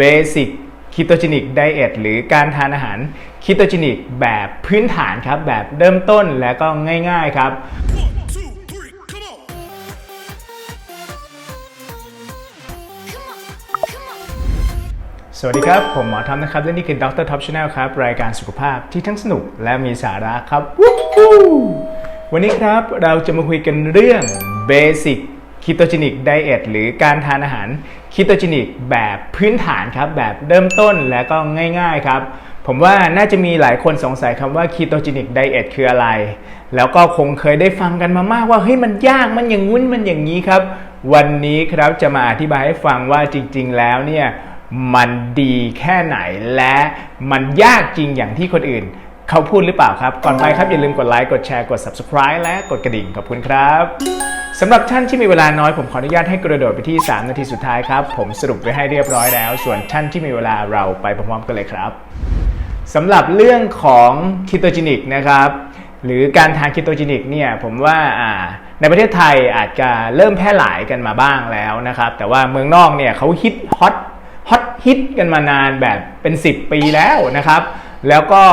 Basic Ketogenic Diet หรือการทานอาหาร Ketogenic แบบพื้นฐานครับ แบบเริ่มต้นและก็ง่ายๆครับ One, two, three, come on! Come on, come on. สวัสดีครับ ผมหมอทอมนะครับ และนี่คือ Dr. Top Channel ครับ รายการสุขภาพที่ทั้งสนุกและมีสาระครับวู้ฮู้วันนี้ครับเราจะมาคุยกันเรื่องเบสิก Basic Ketogenic Diet หรือการทานอาหาร Ketogenic แบบพื้นฐานครับ แบบเริ่มต้นและก็ง่ายๆครับ ผมว่าน่าจะมีหลายคนสงสัยคำว่า Ketogenic Diet คืออะไร แล้วก็คงเคยได้ฟังกันมามากว่าเฮ้ยมันยากมันอย่างงุ้นมันอย่างนี้ครับ วันนี้ครับจะมาอธิบายให้ฟังว่าจริง ๆ แล้วเนี่ยมันดีแค่ไหนและมันยากจริงอย่างที่คนอื่นเขาพูดหรือเปล่าครับ ก่อนไปครับอย่าลืมกดไลค์ กดแชร์ กด subscribe และกดกระดิ่ง ขอบคุณครับ สำหรับท่านที่มีเวลาน้อยผมขออนุญาตให้กระโดดไปที่ 3 นาทีสุดท้ายครับ ผมสรุปไว้ให้เรียบร้อยแล้ว ส่วนท่านที่มีเวลาเราไปพร้อมๆกันเลยครับสำหรับเรื่องของคีโตจินิกนะครับหรือการทานคีโตจินิกเนี่ยผมว่าในประเทศไทยอาจจะเริ่มแพร่หลายกันมาบ้างแล้วนะครับ แต่ว่าเมืองนอกเนี่ยเขาฮิตฮอตฮอตฮิตกันมานานแบบเป็น 10 ปีแล้วนะครับ แล้วก็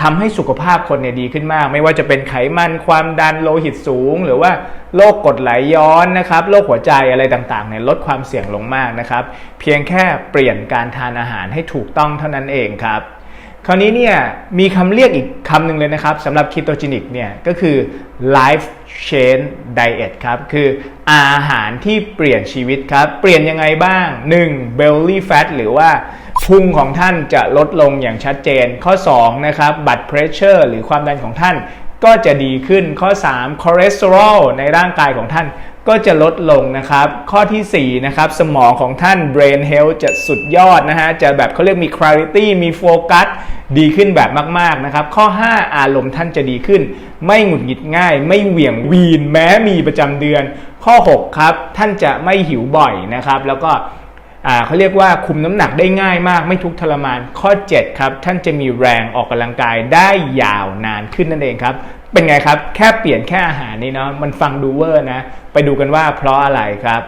ทำให้สุขภาพคนเนี่ยดีขึ้นมาก ไม่ว่าจะเป็นไขมันความดันโลหิตสูง หรือว่าโรคกรดไหลย้อนนะครับโรคหัวใจอะไรต่างๆเนี่ยลดความเสี่ยงลงมากนะครับ เพียงแค่เปลี่ยนการทานอาหารให้ถูกต้องเท่านั้นเองครับ คราวนี้เนี่ยมีคำเรียกอีกคำหนึ่งเลยนะครับสำหรับ ketogenic เนี่ยก็คือ life change diet ครับ คืออาหารที่เปลี่ยนชีวิตครับ เปลี่ยนยังไงบ้าง 1. belly fat หรือว่า พุงของท่านจะลดลงอย่างชัดเจน ข้อ2นะครับ blood pressure หรือความดันของท่านก็จะดีขึ้นข้อ3 cholesterol ในร่างกายของท่านก็จะลดลงนะครับ ข้อทีสี่4นะครับสมองของท่าน brain health จะสุดยอดนะฮะ จะแบบเขาเรียกมี clarity มีโฟกัสดีขึ้นแบบมาก ๆ นะครับ ข้อ 5 อารมณ์ท่านจะดีขึ้น ไม่หงุดหงิดง่าย ไม่เหวี่ยงวีน แม้มีประจำเดือน ข้อ 6 ครับ ท่านจะไม่หิวบ่อยนะครับ แล้วก็ เขาเรียกว่าคุมน้ำหนักได้ง่ายมากไม่ทุกข์ทรมาน ข้อ 7 ครับ ท่านจะมีแรงออกกำลังกายได้ยาวนานขึ้นนั่นเองครับ เป็นไงครับ แค่เปลี่ยนแค่อาหารนี่เนาะมันฟังดูเวอร์นะ ไปดูกันว่าเพราะอะไรครับ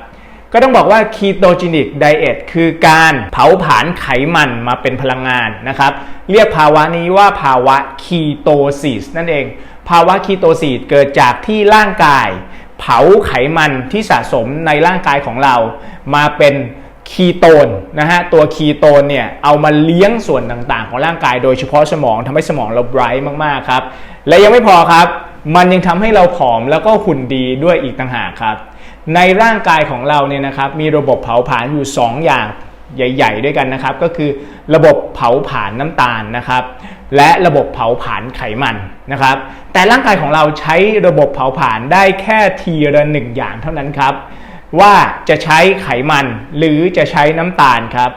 ก็ต้องบอกว่า ketogenic diet คือการเผาผลาญไขมันมาเป็นพลังงานนะครับ เรียกภาวะนี้ว่าภาวะ ketosis นั่นเอง ภาวะ ketosis เกิดจากที่ร่างกาย เผาไขมันที่สะสมในร่างกายของเรา มาเป็น คีโตนนะฮะตัวคีโตนเนี่ยเอามาเลี้ยงส่วนต่างๆ ของร่างกายโดยเฉพาะสมองทำให้สมองเราไบรท์มากๆครับ และยังไม่พอครับ มันยังทำให้เราผอมแล้วก็หุ่นดีด้วยอีกต่างหากครับ ในร่างกายของเราเนี่ยนะครับมีระบบเผาผลาญอยู่ 2 อย่างใหญ่ ๆ ด้วยกันนะครับ ก็คือระบบเผาผลาญน้ำตาลนะครับ และระบบเผาผลาญไขมันนะครับ แต่ร่างกายของเราใช้ระบบเผาผลาญได้แค่ทีละหนึ่งอย่างเท่านั้นครับ ว่าจะใช้ไขมันหรือจะใช้น้ำตาลครับ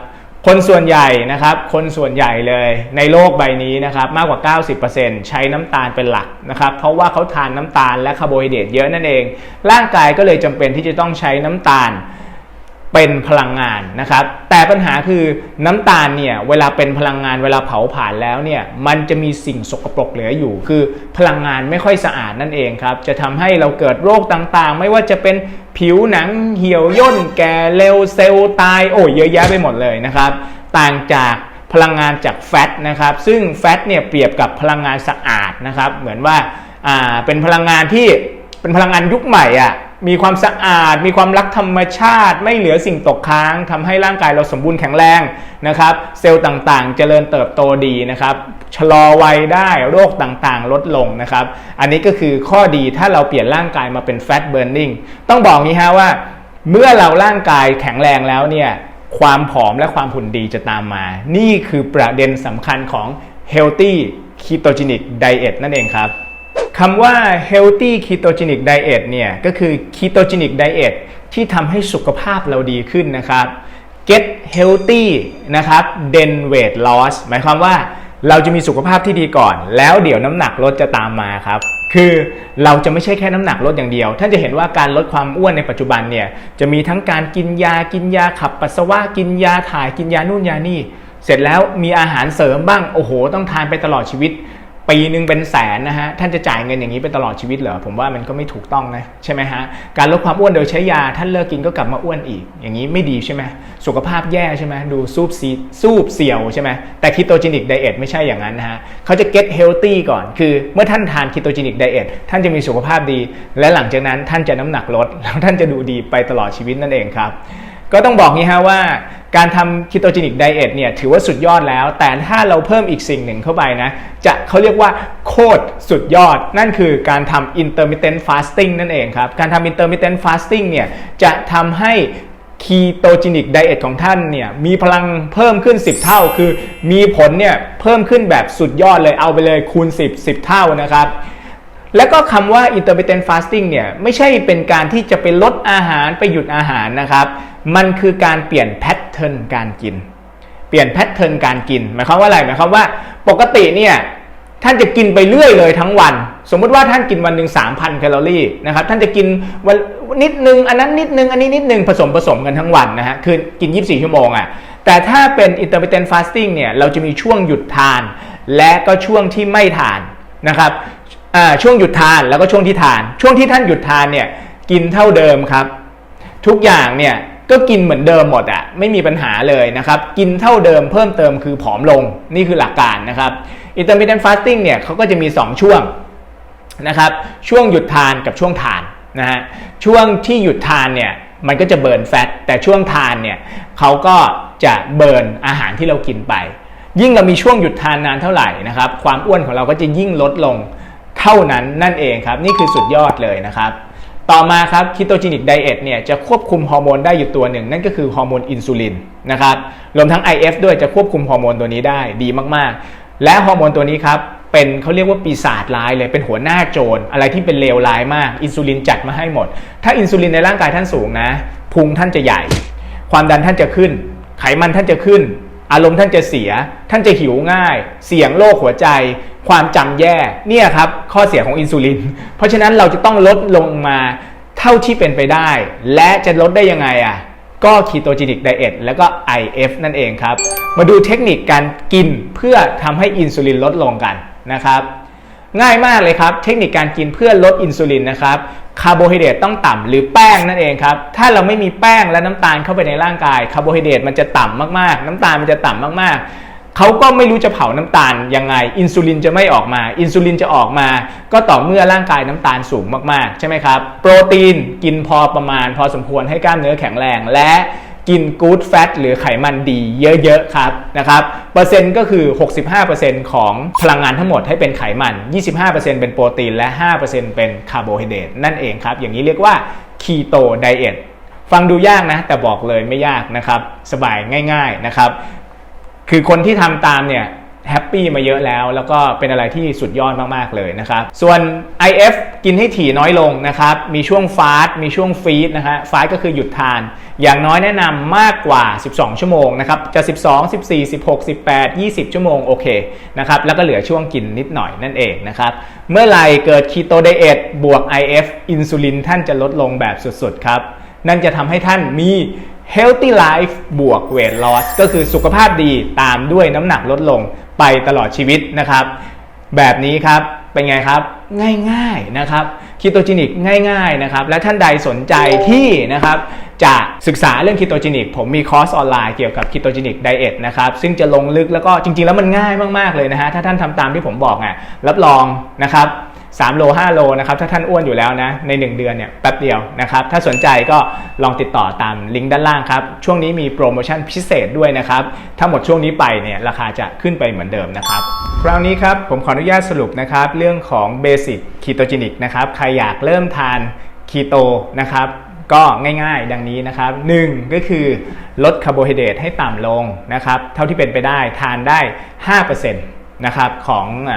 คนส่วนใหญ่นะครับ คนส่วนใหญ่เลยในโลกใบนี้นะครับมากกว่า 90%ใช้น้ำตาลเป็นหลักนะครับ เพราะว่าเขาทานน้ำตาลและคาร์โบไฮเดรตเยอะนั่นเอง ร่างกายก็เลยจำเป็นที่จะต้องใช้น้ำตาล เป็นพลังงานนะครับ แต่ปัญหาคือน้ำตาลเนี่ยเวลาเป็นพลังงานเวลาเผาผลาญแล้วเนี่ยมันจะมีสิ่งสกปรกเหลืออยู่ คือพลังงานไม่ค่อยสะอาดนั่นเองครับ จะทำให้เราเกิดโรคต่างๆ ไม่ว่าจะเป็นผิวหนังเหี่ยวย่น แก่เร็วเซลล์ตายโอ้เยอะแยะไปหมดเลยนะครับ ต่างจากพลังงานจากแฟตนะครับ ซึ่งแฟตเนี่ยเปรียบกับพลังงานสะอาดนะครับ เหมือนว่าอ่าเป็นพลังงานที่เป็นพลังงานยุคใหม่อะ มีความสะอาด มีความรักธรรมชาติ ไม่เหลือสิ่งตกค้างทำให้ร่างกายเราสมบูรณ์แข็งแรงนะครับ เซลล์ต่างๆ เจริญเติบโตดีนะครับ ชะลอวัยได้ โรคต่างๆ ลดลงนะครับ อันนี้ก็คือข้อดีถ้าเราเปลี่ยนร่างกายมาเป็น fat burning ต้องบอกงี้ฮะว่า เมื่อเราร่างกายแข็งแรงแล้วเนี่ย ความผอมและความหุ่นดีจะตามมา นี่คือประเด็นสำคัญของ healthy ketogenic diet นั่นเองครับ คำว่า healthy ketogenic diet เนี่ยก็คือ ketogenic diet ที่ทำให้สุขภาพเราดีขึ้นนะครับ get healthy นะครับ then weight loss หมายความว่าเราจะมีสุขภาพที่ดีก่อน แล้วเดี๋ยวน้ำหนักลดจะตามมาครับคือเราจะไม่ใช่แค่น้ำหนักลดอย่างเดียว ท่านจะเห็นว่าการลดความอ้วนในปัจจุบันเนี่ยจะมีทั้งการกินยากินยาขับปัสสาวะกินยาถ่ายกินยานู่นยานี่ เสร็จแล้วมีอาหารเสริมบ้างโอ้โห ต้องทานไปตลอดชีวิต ปีหนึ่งเป็นแสนนะฮะท่านจะจ่ายเงินอย่างนี้ไปตลอดชีวิตเหรอผมว่ามันก็ไม่ถูกต้องนะใช่ไหมฮะการลดความอ้วนโดยใช้ยาท่านเลิกกินก็กลับมาอ้วนอีก อย่างนี้ไม่ดีใช่ไหมสุขภาพแย่ใช่ไหมดูซูบซีซูบเสียวใช่ไหมแต่คีโตจินิกไดเอทไม่ใช่อย่างนั้นนะฮะเขาจะ get healthy ก่อน คือเมื่อท่านทานคีโตจินิกไดเอทท่านจะมีสุขภาพดี และหลังจากนั้นท่านจะน้ำหนักลดแล้วท่านจะดูดีไปตลอดชีวิตนั่นเองครับ ก็ต้องบอกงี้ฮะว่าการทำคีโตจินิกไดเอทเนี่ยถือว่าสุดยอดแล้ว แต่ถ้าเราเพิ่มอีกสิ่งหนึ่งเข้าไปนะ จะเขาเรียกว่าโคตรสุดยอด นั่นคือการทำ intermittent fasting นั่นเองครับ การทำ intermittent fasting เนี่ยจะทำให้คีโตจินิกไดเอทของท่านเนี่ยมีพลังเพิ่มขึ้น 10 เท่า คือมีผลเนี่ยเพิ่มขึ้นแบบสุดยอดเลยเอาไปเลยคูณ 10 10 เท่านะครับ แล้วก็คำว่า intermittent fasting เนี่ยไม่ใช่เป็นการที่จะไปลดอาหารไปหยุดอาหารนะครับ มันคือการเปลี่ยนแพทเทิร์นการกิน เปลี่ยนแพทเทิร์นการกิน หมายความว่าอะไรหมายความว่าปกติเนี่ยท่านจะกินไปเรื่อยเลยทั้งวัน สมมุติว่าท่านกินวันหนึ่ง3,000 แคลอรี่นะครับ ท่านจะกินวันนิดนึง อันนั้นนิดนึง อันนี้นิดนึงผสมผสมกันทั้งวันนะฮะ คือกิน 24 ชั่วโมงอะ่ะ แต่ถ้าเป็น intermittent fasting เนี่ย เราจะมีช่วงหยุดทาน และก็ช่วงที่ไม่ทานนะครับ ช่วงหยุดทานแล้วก็ช่วงที่ทาน ช่วงที่ท่านหยุดทานเนี่ยกินเท่าเดิมครับ ทุกอย่างเนี่ยก็กินเหมือนเดิมหมดอะไม่มีปัญหาเลยนะครับกินเท่าเดิมเพิ่มเติมคือผอมลงนี่คือหลักการนะครับ intermittent fasting เนี่ยเขาก็จะมี 2 ช่วงนะครับช่วงหยุดทานกับช่วงทานนะฮะช่วงที่หยุดทานเนี่ยมันก็จะเบิร์นแฟตแต่ช่วงทานเนี่ยเขาก็จะเบิร์นอาหารที่เรากินไป ยิ่งเรามีช่วงหยุดทานนานเท่าไหร่นะครับความอ้วนของเราก็จะยิ่งลดลง เท่านั้นนั่นเองครับ นี่คือสุดยอดเลยนะครับ ต่อมาครับคีโตจินิกไดเอทเนี่ยจะควบคุมฮอร์โมนได้อยู่ตัวหนึ่ง นั่นก็คือฮอร์โมนอินซูลินนะครับรวมทั้ง IF ด้วยจะควบคุมฮอร์โมนตัวนี้ได้ดีมากๆ และฮอร์โมนตัวนี้ครับเป็นเขาเรียกว่าปีศาจร้ายเลยเป็นหัวหน้าโจรอะไรที่เป็นเลวร้ายมาก อินซูลินจัดมาให้หมด ถ้าอินซูลินในร่างกายท่านสูงนะพุงท่านจะใหญ่ ความดันท่านจะขึ้น ไขมันท่านจะขึ้น อารมณ์ท่านจะเสีย ท่านจะหิวง่าย เสี่ยงโรคหัวใจ ความจำแย่เนี่ยครับข้อเสียของอินซูลิน เพราะฉะนั้นเราจะต้องลดลงมาเท่าที่เป็นไปได้ และจะลดได้ยังไงอะก็คีโตจินิกไดเอทแล้วก็ IF นั่นเองครับ มาดูเทคนิคการกินเพื่อทำให้อินซูลินลดลงกันนะครับ ง่ายมากเลยครับ เทคนิคการกินเพื่อลดอินซูลินนะครับคาร์โบไฮเดรตต้องต่ำหรือแป้งนั่นเองครับ ถ้าเราไม่มีแป้งและน้ำตาลเข้าไปในร่างกายคาร์โบไฮเดรตมันจะต่ำมากๆ น้ำตาลมันจะต่ำมากๆ เขาก็ไม่รู้จะเผาน้ำตาลยังไง อินซูลินจะไม่ออกมา อินซูลินจะออกมา ก็ต่อเมื่อร่างกายน้ำตาลสูงมากๆ ใช่ไหมครับ โปรตีนกินพอประมาณ พอสมควรให้กล้ามเนื้อแข็งแรง และกินกู๊ดแฟตหรือไขมันดีเยอะๆครับนะครับ เปอร์เซ็นต์ก็คือ 65%ของพลังงานทั้งหมดให้เป็นไขมัน 25%เป็นโปรตีน และ 5%เป็นคาร์โบไฮเดรตนั่นเองครับ อย่างนี้เรียกว่าคีโตไดเอทฟังดูยากนะ แต่บอกเลยไม่ยากนะครับ สบายง่าย ๆนะครับ คือคนที่ทำตามเนี่ยแฮปปี้มาเยอะแล้ว แล้วก็เป็นอะไรที่สุดยอดมาก ๆ เลยนะครับ ส่วน IF กินให้ถี่น้อยลงนะครับ มีช่วงฟาสต์มีช่วงฟีดนะฮะฟาสต์ก็คือหยุดทาน อย่างน้อยแนะนำมากกว่า 12 ชั่วโมงนะครับ จะ 12 14 16 18 20 ชั่วโมงโอเคนะครับ แล้วก็เหลือช่วงกินนิดหน่อยนั่นเองนะครับ เมื่อไหร่เกิดคีโตไดเอทบวก IF อินซูลินท่านจะลดลงแบบสุด ๆ ครับ นั่นจะทำให้ท่านมี healthy life บวก weight loss ก็คือสุขภาพดีตามด้วยน้ำหนักลดลงไปตลอดชีวิตนะครับ แบบนี้ครับเป็นไงครับง่ายๆนะครับคีโตจินิกง่ายๆนะครับและท่านใดสนใจที่นะครับจะศึกษาเรื่องคีโตจินิกผมมีคอร์สออนไลน์เกี่ยวกับคีโตจินิกไดเอทนะครับซึ่งจะลงลึกแล้วก็จริงๆแล้วมันง่ายมากๆเลยนะฮะถ้าท่านทำตามที่ผมบอกอะรับรองนะครับ 3 โล 5 โลนะครับถ้าท่านอ้วนอยู่แล้วนะใน 1 เดือนเนี่ยแป๊บเดียวนะครับถ้าสนใจก็ลองติดต่อตามลิงก์ด้านล่างครับช่วงนี้มีโปรโมชั่นพิเศษด้วยนะครับถ้าหมดช่วงนี้ไปเนี่ยราคาจะขึ้นไปเหมือนเดิมนะครับคราวนี้ครับผมขออนุญาตสรุปนะครับเรื่องของ Basic Ketogenic นะครับใครอยากเริ่มทานคีโตนะครับก็ง่ายๆ ดังนี้นะครับ 1 ก็คือลดคาร์โบไฮเดรตให้ต่ำลงนะครับ เท่าที่เป็นไปได้ทานได้ 5%นะครับของอ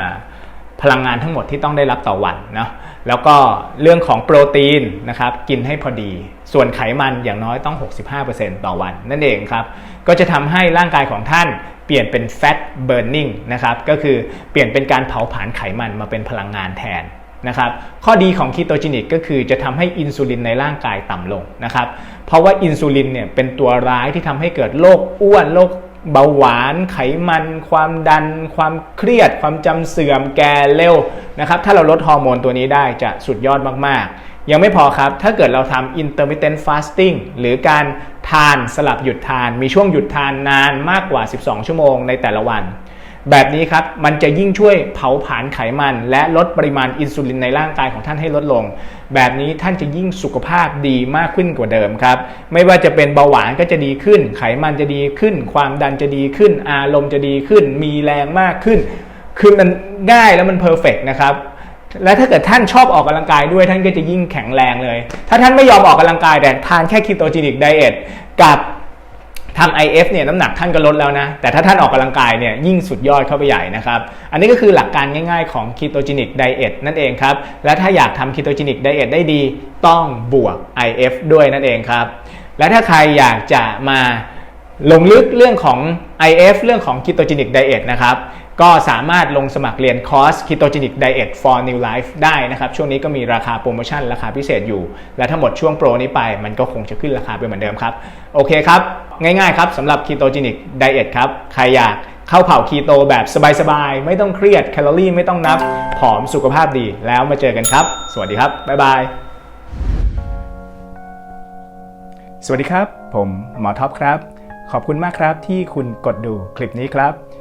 พลังงานทั้งหมดที่ต้องได้รับต่อวันนะแล้วก็เรื่องของโปรตีนนะครับกินให้พอดี ส่วนไขมันอย่างน้อยต้อง 65%ต่อวัน นั่นเองครับ ก็จะทำให้ร่างกายของท่านเปลี่ยนเป็น fat burning นะครับก็คือเปลี่ยนเป็นการเผาผลาญไขมันมาเป็นพลังงานแทนนะครับข้อดีของคีโตจินิกก็คือจะทำให้อินซูลินในร่างกายต่ำลงนะครับเพราะว่าอินซูลินเนี่ยเป็นตัวร้ายที่ทำให้เกิดโรคอ้วนโรค เบาหวานไขมัน ความดัน ความเครียด ความจำเสื่อมแก่เร็วนะครับ ถ้าเราลดฮอร์โมนตัวนี้ได้จะสุดยอดมากๆ ยังไม่พอครับ ถ้าเกิดเราทำ intermittent fasting หรือการทานสลับหยุดทาน มีช่วงหยุดทานนานมากกว่า 12 ชั่วโมงในแต่ละวัน แบบนี้ครับ มันจะยิ่งช่วยเผาผลาญไขมัน และลดปริมาณอินซูลินในร่างกายของท่านให้ลดลง แบบนี้ท่านจะยิ่งสุขภาพดีมากขึ้นกว่าเดิมครับ ไม่ว่าจะเป็นเบาหวานก็จะดีขึ้น ไขมันจะดีขึ้น ความดันจะดีขึ้น อารมณ์จะดีขึ้น มีแรงมากขึ้น คือมันง่ายแล้วมันเพอร์เฟกนะครับและถ้าเกิดท่านชอบออกกำลังกายด้วยท่านก็จะยิ่งแข็งแรงเลย ถ้าท่านไม่ยอมออกกำลังกายแต่ทานแค่คีโตจินิกไดเอทกับ ทำ IF เนี่ยน้ำหนักท่านก็ลดแล้วนะ แต่ถ้าท่านออกกำลังกายเนี่ยยิ่งสุดยอดเข้าไปใหญ่นะครับ อันนี้ก็คือหลักการง่ายๆของ ketogenic diet นั่นเองครับ และถ้าอยากทำ ketogenic diet ได้ดีต้องบวก IF ด้วยนั่นเองครับ และถ้าใครอยากจะมาลงลึกเรื่องของ IF เรื่องของ ketogenic diet นะครับ ก็สามารถลงสมัครเรียนคอร์ส ketogenic diet for new life ได้นะครับ ช่วงนี้ก็มีราคาโปรโมชั่น ราคาพิเศษอยู่ และถ้าหมดช่วงโปรนี้ไป มันก็คงจะขึ้นราคาไปเหมือนเดิมครับ โอเคครับ ง่ายๆครับสำหรับ ketogenic diet ครับ ใครอยากเข้าเผาคีโตแบบสบายๆ ไม่ต้องเครียดแคลอรี่ไม่ต้องนับ ผอมสุขภาพดีแล้วมาเจอกันครับ สวัสดีครับ บ๊ายบาย สวัสดีครับ ผมหมอท็อปครับ ขอบคุณมากครับที่คุณกดดูคลิปนี้ครับ